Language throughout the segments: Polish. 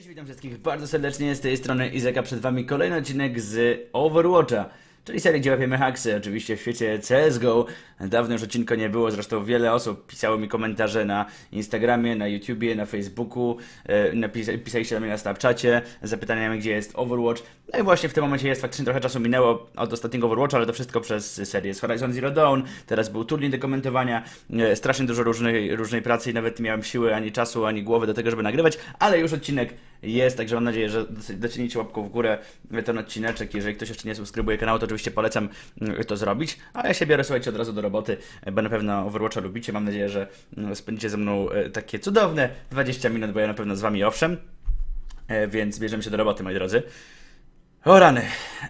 Cześć, witam wszystkich bardzo serdecznie z tej strony Izaka, przed wami kolejny odcinek z Overwatcha, czyli serii, gdzie łapiemy haksy, oczywiście w świecie CSGO. Dawno już odcinka nie było, zresztą wiele osób pisało mi komentarze na Instagramie, na YouTubie, na Facebooku, e, napisa- pisaliście do mnie na Snapchacie z zapytaniami, gdzie jest Overwatch. No i właśnie w tym momencie jest, faktycznie trochę czasu minęło od ostatniego Overwatcha, ale to wszystko przez serię z Horizon Zero Dawn, teraz był turniej do komentowania, e, strasznie dużo różnej, różnej pracy i nawet nie miałem siły, ani czasu, ani głowy do tego, żeby nagrywać, ale już odcinek jest, także mam nadzieję, że doc- docenicie łapką w górę ten odcineczek. Jeżeli ktoś jeszcze nie subskrybuje kanału, to oczywiście polecam mm, to zrobić. A ja się biorę, słuchajcie, od razu do roboty, e, bo na pewno Overwatcha lubicie. Mam nadzieję, że mm, spędzicie ze mną takie cudowne 20 minut, bo ja na pewno z wami owszem. Więc bierzemy się do roboty, moi drodzy. O rany,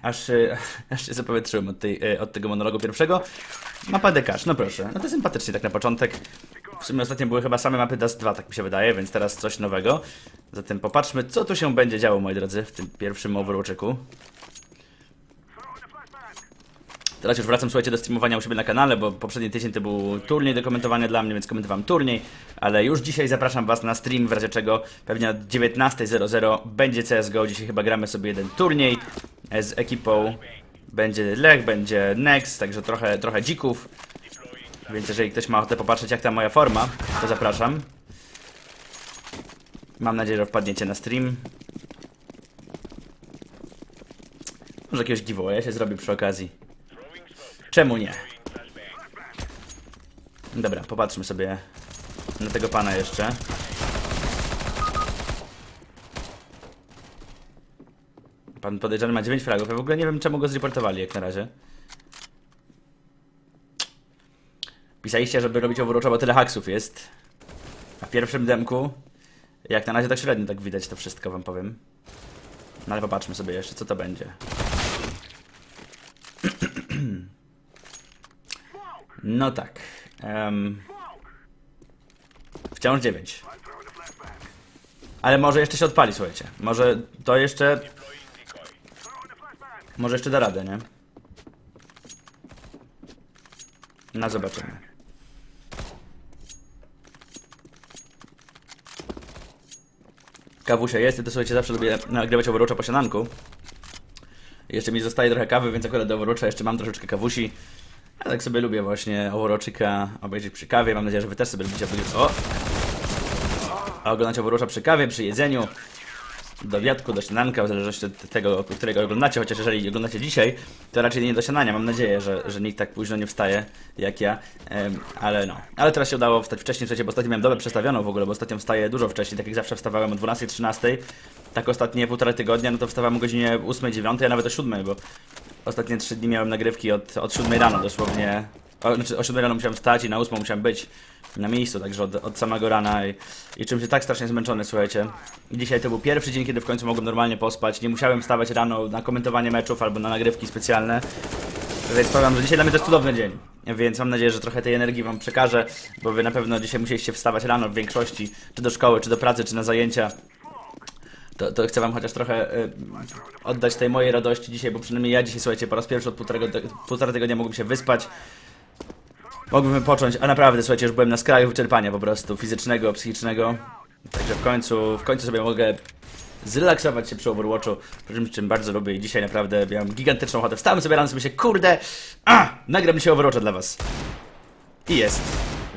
aż, aż się zapowietrzyłem od, tej, od tego monologu pierwszego. Mapa Dekasz, no proszę. No to sympatycznie tak na początek. W sumie ostatnio były chyba same mapy Dust 2, tak mi się wydaje, więc teraz coś nowego. Zatem popatrzmy, co tu się będzie działo, moi drodzy, w tym pierwszym Overwatchiku. Teraz już wracam, słuchajcie, do streamowania u siebie na kanale, bo poprzedni tydzień to był turniej do komentowania dla mnie, więc komentowałem turniej, ale już dzisiaj zapraszam Was na stream, w razie czego pewnie o 19.00 będzie CSGO, dzisiaj chyba gramy sobie jeden turniej z ekipą, będzie Lech, będzie Next, także trochę, trochę dzików, więc jeżeli ktoś ma ochotę popatrzeć jak ta moja forma, to zapraszam. Mam nadzieję, że wpadniecie na stream. Może jakiegoś giveawaya się zrobi przy okazji. Czemu nie? Dobra, popatrzmy sobie na tego pana jeszcze. Pan podejrzany ma 9 fragów. Ja w ogóle nie wiem, czemu go zreportowali jak na razie. Pisaliście, żeby robić Overwatcha, bo tyle haksów jest. A w pierwszym demku, jak na razie tak średnio tak widać to wszystko, wam powiem. No ale popatrzmy sobie jeszcze, co to będzie. No tak. em, wciąż 9. Ale może jeszcze się odpali, słuchajcie. Może to jeszcze... Może jeszcze da radę, nie? No zobaczymy. Kawusia jest, ja to słuchajcie, zawsze lubię nagrywać Overwatcha po śniadanku. Jeszcze mi zostaje trochę kawy, więc akurat do Overwatcha jeszcze mam troszeczkę kawusi. Ja tak sobie lubię właśnie Overwatchika obejrzeć przy kawie. Mam nadzieję, że wy też sobie lubicie. O! A oglądać Overwatcha przy kawie, przy jedzeniu. Do obiadku, do śniadanka, w zależności od tego, którego oglądacie, chociaż jeżeli oglądacie dzisiaj, to raczej nie do śniadania. Mam nadzieję, że, że nikt tak późno nie wstaje jak ja, ale no. Ale teraz się udało wstać wcześniej, słuchajcie, bo ostatnio miałem dobę przestawioną w ogóle, bo ostatnio wstaję dużo wcześniej, tak jak zawsze wstawałem o 12-13, tak ostatnie półtora tygodnia, no to wstawałem o godzinie 8-9, a nawet o 7, bo ostatnie 3 dni miałem nagrywki od, od 7 rano dosłownie. Znaczy o 7 rano musiałem wstać i na 8 musiałem być na miejscu, także od, od samego rana i, i czym się tak strasznie zmęczony, słuchajcie. I dzisiaj to był pierwszy dzień, kiedy w końcu mogłem normalnie pospać. Nie musiałem wstawać rano na komentowanie meczów albo na nagrywki specjalne. Więc powiem, że dzisiaj dla mnie to jest cudowny dzień. Więc mam nadzieję, że trochę tej energii wam przekażę, bo wy na pewno dzisiaj musieliście wstawać rano w większości, czy do szkoły, czy do pracy, czy na zajęcia. To, to chcę wam chociaż trochę y, oddać tej mojej radości dzisiaj, bo przynajmniej ja dzisiaj, słuchajcie, po raz pierwszy od półtora, półtora tygodnia mogłem się wyspać. Mogłem wypocząć, a naprawdę, słuchajcie, już byłem na skraju wyczerpania po prostu, fizycznego, psychicznego. Także w końcu, w końcu sobie mogę zrelaksować się przy Overwatchu, przy czym, bardzo lubię i dzisiaj naprawdę miałem gigantyczną ochotę. Wstałem sobie rano sobie się, kurde, a, nagram dzisiaj Overwatcha dla was. I jest.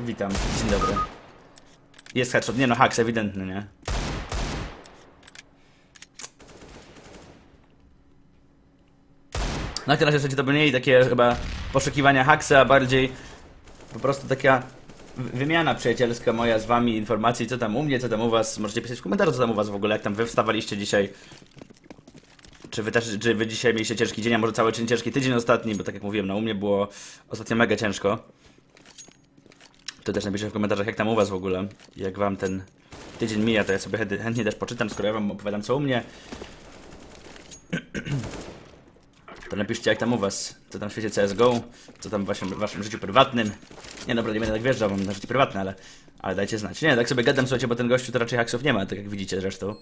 Witam, dzień dobry. Jest headshot, nie no, haks ewidentny, nie? No jak na razie to by mniej takie chyba poszukiwania haksa, a bardziej po prostu taka wy- wymiana przyjacielska moja z wami informacji, co tam u mnie, co tam u was. Możecie pisać w komentarzu, co tam u was w ogóle, jak tam wy wstawaliście dzisiaj. Czy wy też, czy wy dzisiaj mieliście ciężki dzień, a może cały dzień ciężki tydzień ostatni, bo tak jak mówiłem, no u mnie było ostatnio mega ciężko. To też napiszcie w komentarzach, jak tam u was w ogóle. Jak wam ten tydzień mija, to ja sobie chętnie też poczytam, skoro ja wam opowiadam, co u mnie. To napiszcie jak tam u was, co tam w świecie CSGO, co tam w waszym, waszym życiu prywatnym. Nie dobra, nie będę tak wjeżdżał wam na życie prywatne, ale, ale dajcie znać. Nie, tak sobie gadam, słuchajcie, bo ten gościu to raczej haksów nie ma, tak jak widzicie zresztą.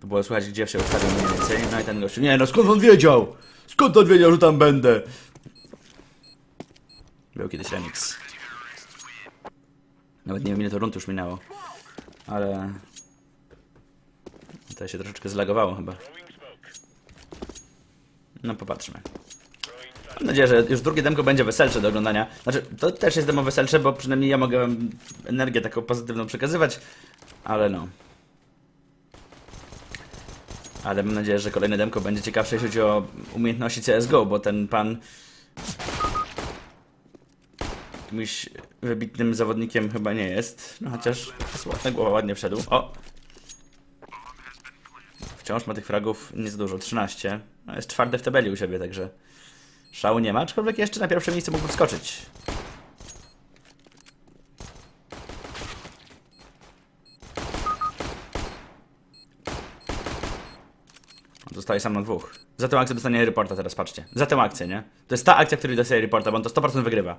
To było słuchać, gdzie się ustawił mniej więcej. No i ten gościu, nie no skąd on wiedział? Skąd on wiedział, że tam będę? Był kiedyś remix. Nawet nie wiem ile to rund już minęło. Ale Tutaj się troszeczkę zlagowało chyba. No popatrzmy. Mam nadzieję, że już drugie demko będzie weselsze do oglądania. Znaczy, to też jest demo weselsze, bo przynajmniej ja mogę energię taką pozytywną przekazywać, ale no. Ale mam nadzieję, że kolejne demko będzie ciekawsze, jeśli chodzi o umiejętności CSGO, bo ten pan jakimś wybitnym zawodnikiem chyba nie jest. No chociaż sławna głowa ładnie wszedł. O! Wciąż ma tych fragów nie za dużo, 13. No jest czwarty w tabeli u siebie, także szału nie ma, aczkolwiek jeszcze na pierwsze miejsce mógłby wskoczyć. Zostaje sam na dwóch. Za tę akcję dostanie reporta teraz, patrzcie. Za tę akcję, nie? To jest ta akcja, której dostaje reporta, bo on to 100% wygrywa.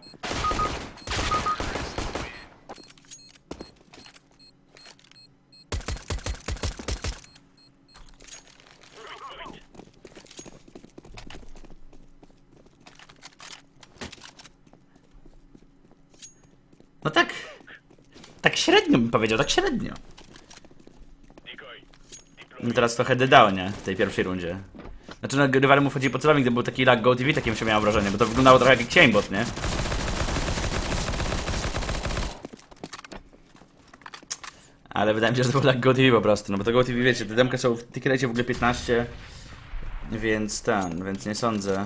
No tak. Tak średnio bym powiedział, tak średnio. No teraz trochę dodał, nie? W tej pierwszej rundzie. Znaczy, no, rywale mu wchodzili po celownik, gdy był taki lag Go TV, takim się miałem wrażenie, bo to wyglądało trochę jak aimbot, nie? Ale wydaje mi się, że to był lag Go TV po prostu, no bo to Go TV, wiecie, te demka są w tickecie w ogóle 15, więc ten, więc nie sądzę,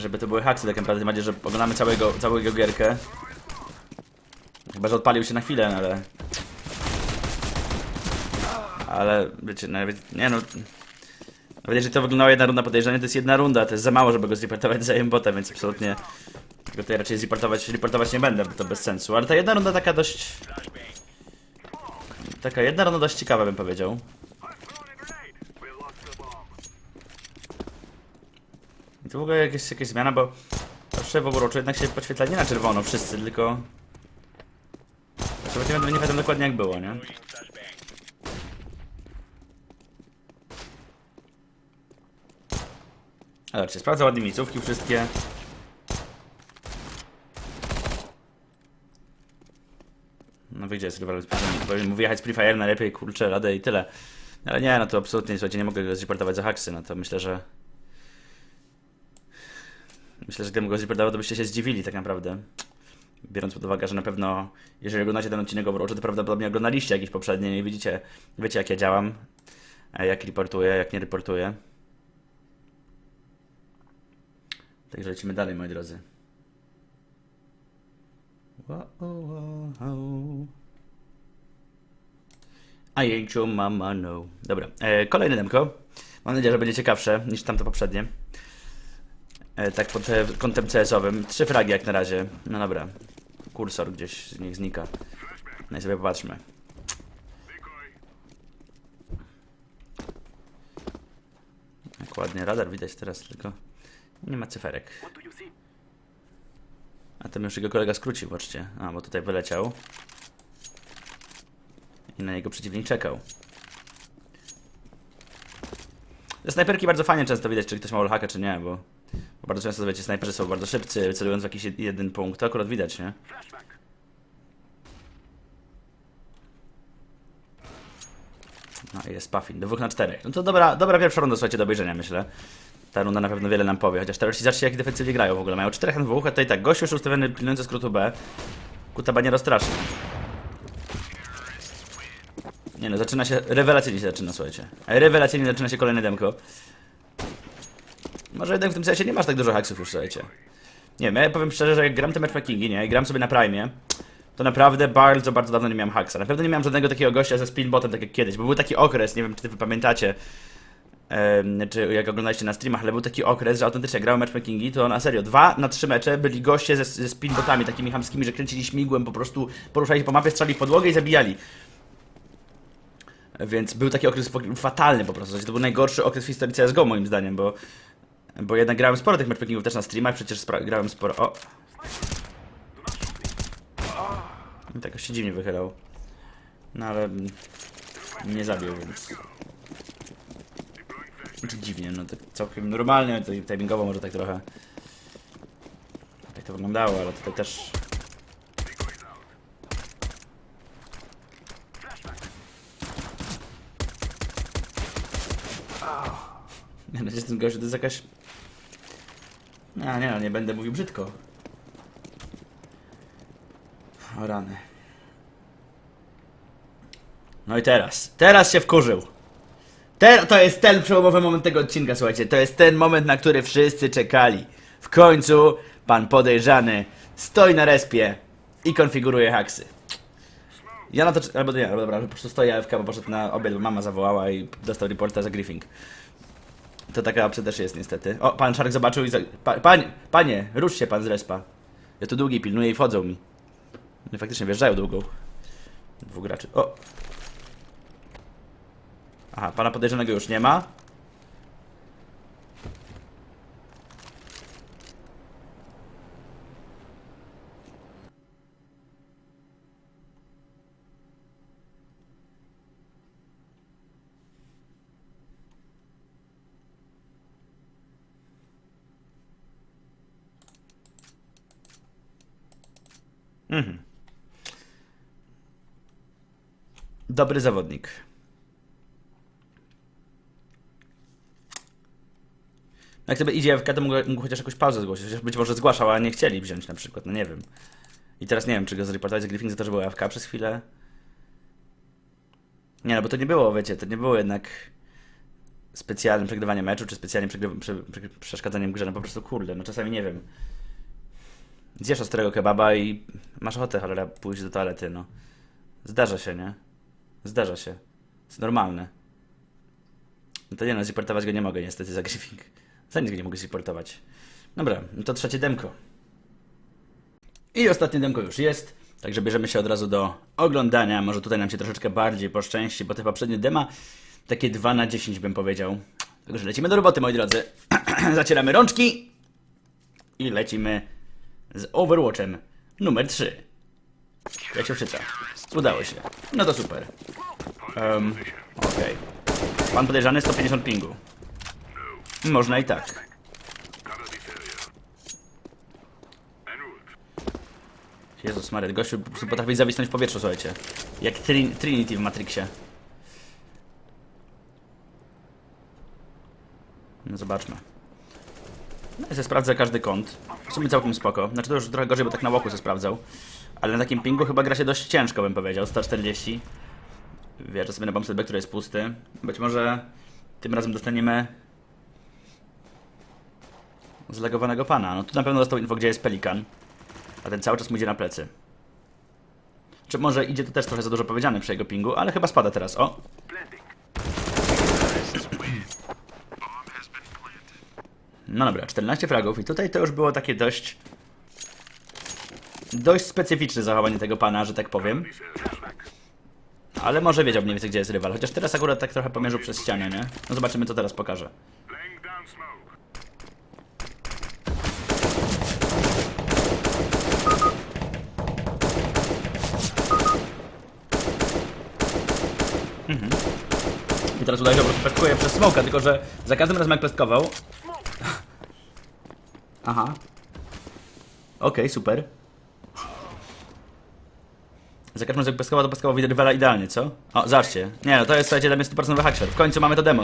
żeby to były haksy tak naprawdę, bardziej, że oglądamy całego, całego gierkę. Chyba, że odpalił się na chwilę, no ale... Ale, wiecie, nawet, nie no... Nawet jeżeli to wyglądała jedna runda podejrzanie, to jest jedna runda, to jest za mało, żeby go zreportować za aimbota, więc absolutnie... Go tutaj raczej zreportować, reportować nie będę, bo to bez sensu. Ale ta jedna runda taka dość... Taka jedna runda dość ciekawa, bym powiedział. I to w ogóle jakaś, jakaś zmiana, bo zawsze w Overwatchu jednak się podświetla nie na czerwono wszyscy, tylko... Właściwie nie, nie pamiętam dokładnie jak było, nie? Zobaczcie, sprawdza ładnie miejscówki wszystkie. No wyjdzie z. Powinien mu wyjechać z Free najlepiej, kurczę, radę i tyle. Ale nie, no to absolutnie, słuchajcie, nie mogę go zreportować za haksy, no to myślę, że... Myślę, że gdybym go zreportował, to byście się zdziwili tak naprawdę. Biorąc pod uwagę, że na pewno, jeżeli oglądacie ten odcinek Overwatchu, to prawdopodobnie oglądaliście jakieś poprzednie i widzicie, wiecie jak ja działam, e, jak reportuję, jak nie reportuję. Także lecimy dalej, moi drodzy. Ain't your mama, no. Dobra, e, kolejne demko. Mam nadzieję, że będzie ciekawsze niż tamto poprzednie. E, tak pod e, kątem CS-owym. Trzy fragi jak na razie. No dobra. Kursor gdzieś z nich znika. No i sobie popatrzmy. Jak ładnie radar widać teraz, tylko nie ma cyferek. A tam już jego kolega skrócił, patrzcie. A, bo tutaj wyleciał. I na jego przeciwnik czekał. Te snajperki bardzo fajnie często widać, czy ktoś ma wallhacka, czy nie, bo bardzo często, wiecie, snajperzy są bardzo szybcy, celując w jakiś jed- jeden punkt. To akurat widać, nie? No i jest Puffin, dwóch na czterech. No to dobra, dobra pierwsza runda, słuchajcie, do obejrzenia, myślę. Ta runda na pewno wiele nam powie, chociaż teraz zobaczcie, jak defensywnie grają w ogóle. Mają 4 na 2, a tutaj tak, gościu już ustawiony pilnujący skrótu B. Kutaba nie rozstraszy. Nie no, zaczyna się, rewelacyjnie się zaczyna, słuchajcie. Rewelacyjnie zaczyna się kolejne demko. Może jednak w tym sensie nie masz tak dużo haksów już, słuchajcie. Nie wiem, ja powiem szczerze, że jak gram te matchmakingi, nie, i gram sobie na Prime, to naprawdę bardzo, bardzo dawno nie miałem haksa. Na pewno nie miałem żadnego takiego gościa ze speedbotem, tak jak kiedyś, bo był taki okres, nie wiem, czy wy pamiętacie, em, czy jak oglądaliście na streamach, ale był taki okres, że autentycznie grałem matchmakingi, to na serio, dwa na trzy mecze byli goście ze, ze speedbotami takimi chamskimi, że kręcili śmigłem, po prostu poruszali po mapie, strzelali podłogę i zabijali. Więc był taki okres fatalny po prostu. To był najgorszy okres w historii CSGO moim zdaniem, bo, bo jednak grałem sporo tych matchmakingów też na streamach, przecież grałem sporo... O! I tak się dziwnie wychylał. No ale... Nie zabił, więc... Znaczy dziwnie, no tak całkiem normalnie, to timingowo może tak trochę... Tak to wyglądało, ale tutaj też... Nie no, jestem gościu, to jest jakaś... Nie, nie, no, nie będę mówił brzydko. O rany. No i teraz. Teraz się wkurzył. Te, to jest ten przełomowy moment tego odcinka, słuchajcie. To jest ten moment, na który wszyscy czekali. W końcu pan podejrzany stoi na respie i konfiguruje haksy. Ja na to, albo nie, albo dobra, po prostu stoi AFK, bo poszedł na obiad, bo mama zawołała i dostał reporta za griefing. To taka opcja też jest niestety. O, pan Szarek zobaczył i za... pa, panie, panie, rusz się pan z respa. Ja tu długi pilnuję i wchodzą mi. No faktycznie wjeżdżają długą. Dwóch graczy. O! Aha, pana podejrzanego już nie ma. Mhm. Dobry zawodnik. Jak sobie idzie FK, to mógł, chociaż jakąś pauzę zgłosić. Być może zgłaszał, a nie chcieli wziąć na przykład, no nie wiem. I teraz nie wiem, czy go zreportować Griffin za to, że był AFK przez chwilę. Nie, no bo to nie było, wiecie, to nie było jednak specjalnym przegrywaniem meczu, czy specjalnym przeszkadzaniem w grze, no po prostu kurde, no czasami nie wiem. Zjesz ostrego kebaba i masz ochotę, cholera, pójść do toalety, no. Zdarza się, nie? Zdarza się. Jest normalne. No to nie no, zreportować go nie mogę niestety za griffing. Za nic go nie mogę zreportować. Dobra, no to trzecie demko. I ostatnie demko już jest. Także bierzemy się od razu do oglądania. Może tutaj nam się troszeczkę bardziej poszczęści, bo te poprzednie dema takie 2 na 10 bym powiedział. Także lecimy do roboty, moi drodzy. Zacieramy rączki i lecimy z Overwatchem numer 3. Jak się wczyta. Udało się. No to super. Um, Okej. Pan podejrzany 150 pingu. Można i tak. Jezus Maria, gościu po prostu potrafi zawisnąć w powietrzu, słuchajcie. Jak Trin Trinity w Matrixie. No zobaczmy. No i se sprawdzę każdy kąt. W sumie całkiem spoko. Znaczy to już trochę gorzej, bo tak na łoku se sprawdzał. Ale na takim pingu chyba gra się dość ciężko, bym powiedział. 140. Wierzę sobie na bombset B, który jest pusty. Być może tym razem dostaniemy zlegowanego pana. No tu na pewno dostał info, gdzie jest pelikan. A ten cały czas mu idzie na plecy. Czy może idzie to też trochę za dużo powiedziane przy jego pingu, ale chyba spada teraz. O! No dobra, 14 fragów i tutaj to już było takie dość... Dość specyficzne zachowanie tego pana, że tak powiem. Ale może wiedział mniej więcej, gdzie jest rywal. Chociaż teraz akurat tak trochę pomierzył przez ścianę, nie? No zobaczymy, co teraz pokaże. Smoke. I teraz udaje się po prostu pestkuje przez smoka, tylko że za każdym razem jak pestkował... Aha. Okej, super. Za każdym razem jak pestkował, to pestkował widać rywala idealnie, co? O, zobaczcie. Nie no, to jest, słuchajcie, dla mnie 100% hackshot. W końcu mamy to demo.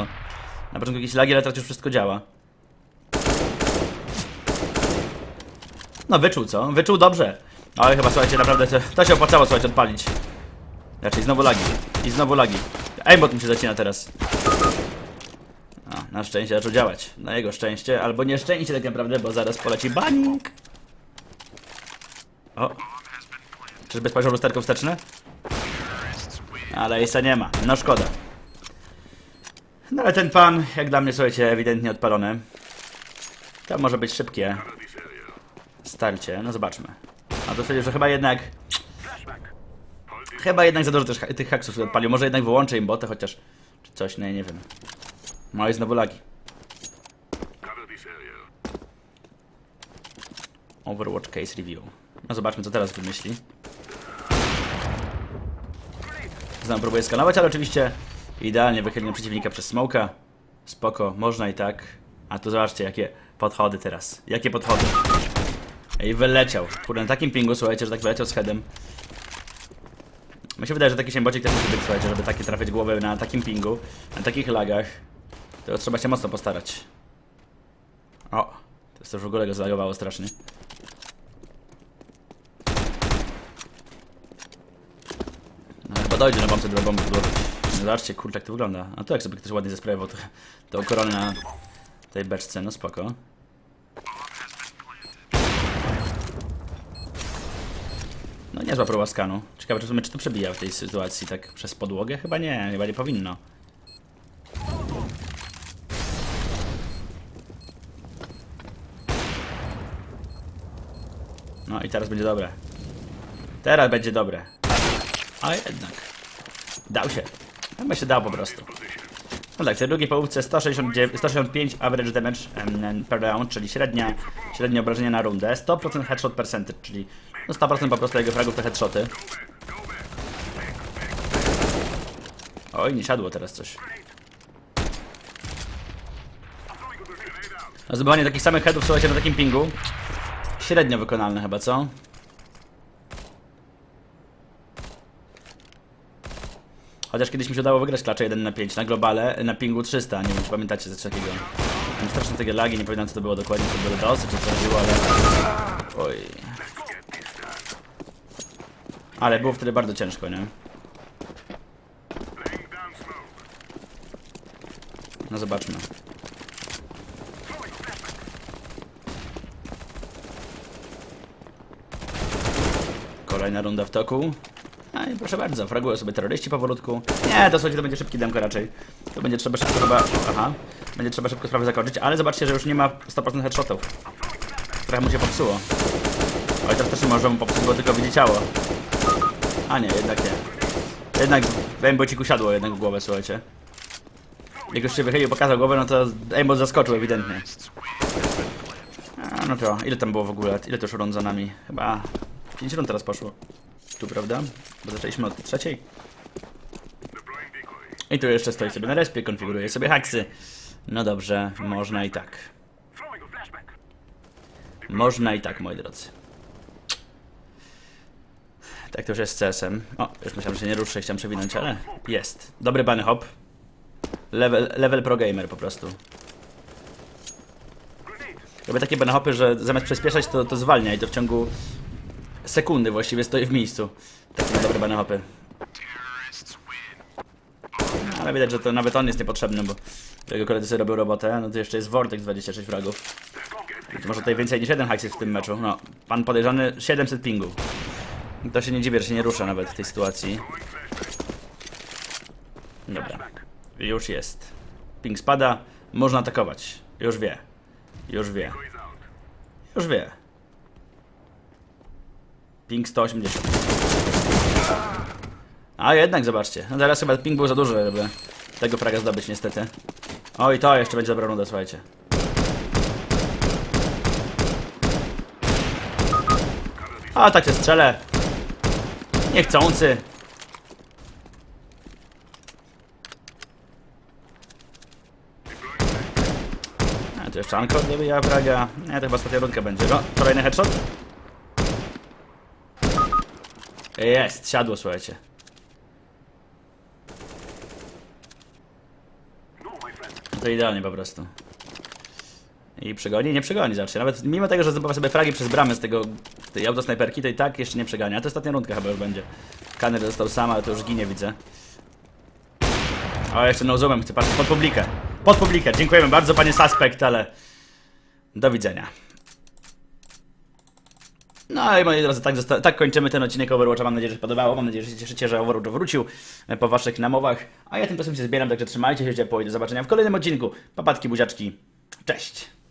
Na początku jakieś lagi, ale teraz już wszystko działa. No, wyczuł, co? Wyczuł dobrze. Ale chyba, słuchajcie, naprawdę to, to się opłacało, słuchajcie, odpalić. Raczej znowu lagi. I znowu lagi. Aimbot mi się zacina teraz. Na szczęście zaczął działać. Na jego szczęście, albo nieszczęście tak naprawdę, bo zaraz poleci banik. O. Czyżby spojrzał lusterko wsteczne? Ale Ace'a nie ma. No szkoda. No ale ten pan, jak dla mnie, słuchajcie, ewidentnie odpalony. To może być szybkie starcie. No zobaczmy. A to że chyba jednak Chyba jednak za dużo tych haksów odpalił. Może jednak wyłączę im botę chociaż. Czy coś, no nie wiem. I znowu lagi. Overwatch Case Review. No zobaczmy co teraz wymyśli. Znowu próbuję skanować, ale oczywiście idealnie wychyliłem przeciwnika przez smoka. Spoko, można i tak. A tu zobaczcie jakie podchody teraz. Jakie podchody. I wyleciał. Kurde, na takim pingu, słuchajcie, że tak wyleciał z headem. Mi się wydaje, że taki siembocik też musi być, słuchajcie, żeby takie trafiać głowę na takim pingu, na takich lagach. To trzeba się mocno postarać. O, to jest już w ogóle go zlagowało strasznie. No chyba dojdzie na bombce do bomby podłożyć. No zobaczcie, kurczę jak to wygląda. A to jak sobie ktoś ładnie zesprawował to, to koronę na tej beczce, no spoko. No niezła próba skanu. Ciekawe czy to przebija w tej sytuacji tak przez podłogę? Chyba nie, chyba nie powinno. No i teraz będzie dobre. Teraz będzie dobre. A jednak. Dał się. Chyba się dał po prostu. No tak, w tej drugiej połówce 169, 165 average damage per round, czyli średnia, średnie obrażenia na rundę. 100% headshot percentage, czyli no 100% po prostu jego fragów to headshoty. Oj, nie siadło teraz coś. No, zdobywanie takich samych headów, słuchajcie, na takim pingu. Średnio wykonalne chyba, co? Chociaż kiedyś mi się udało wygrać klacze 1 na 5 na globale, na pingu 300, nie wiem czy pamiętacie coś takiego. Mam strasznie takie lagi, nie pamiętam co to było dokładnie, to było DOSy czy co było, ale... Oj... Ale było wtedy bardzo ciężko, nie? No zobaczmy. Kolejna runda w toku. No i proszę bardzo, fragują sobie terroryści powolutku. Nie, to słuchajcie, to będzie szybki demko raczej. To będzie trzeba szybko chyba... Aha. Będzie trzeba szybko sprawę zakończyć, ale zobaczcie, że już nie ma 100% headshotów. Trochę mu się popsuło. Oj, teraz też nie może mu popsuć, bo tylko widzi ciało. A nie, jednak nie. Jednak aimbot usiadło jednak w głowę, słuchajcie. Jak już się wychylił, pokazał głowę, no to aimbot zaskoczył ewidentnie. A, no to, ile tam było w ogóle? Ile to już rund za nami? Chyba 5 rund teraz poszło. Tu, prawda? Bo zaczęliśmy od trzeciej. I tu jeszcze stoi sobie na respie, konfiguruje sobie haksy. No dobrze, można i tak. Można i tak, moi drodzy. Tak to już jest z CS-em. O, już myślałem, że nie ruszę, chciałem przewinąć, ale jest. Dobry bunny hop. Level, level pro gamer po prostu. Robię takie bunny hopy, że zamiast przyspieszać to, to zwalnia i to w ciągu sekundy właściwie stoi w miejscu. Takie dobre bunny hopy. Ale widać, że to nawet on jest niepotrzebny, bo jego koledzy sobie robią robotę. No to jeszcze jest Vortex 26 fragów. Może tutaj więcej niż jeden haks jest w tym meczu. No, pan podejrzany 700 pingu. To się nie dziwię, że się nie rusza nawet w tej sytuacji. Dobra. Już jest. Ping spada. Można atakować. Już wie. Już wie. Już wie. Ping 180. A jednak zobaczcie. No teraz chyba ping był za duży, żeby tego fraga zdobyć niestety. Oj, to jeszcze będzie dobra runda, słuchajcie. A tak się strzelę. Niechcący. A tu jeszcze Anko dobija fraga. Nie, to chyba ostatnia rundka będzie. No, kolejny headshot. Jest, siadło, słuchajcie. To idealnie po prostu. I przegoni? Nie przegoni, zobaczcie. Nawet mimo tego, że zdobywa sobie fragi przez bramę z tego, tej autosnajperki, to i tak jeszcze nie przegania. A to ostatnia rundka chyba już będzie. Kaner został sam, ale to już ginie, widzę. O, jeszcze no zoomem, chcę patrzeć pod publikę. Pod publikę, dziękujemy bardzo panie Suspect, ale... Do widzenia. No i moi drodzy, tak, tak kończymy ten odcinek Overwatcha. Mam nadzieję, że się podobało. Mam nadzieję, że się cieszycie, że Overwatch wrócił e, po waszych namowach. A ja tymczasem się zbieram, także trzymajcie się ciepło i do zobaczenia w kolejnym odcinku. Papatki, buziaczki. Cześć!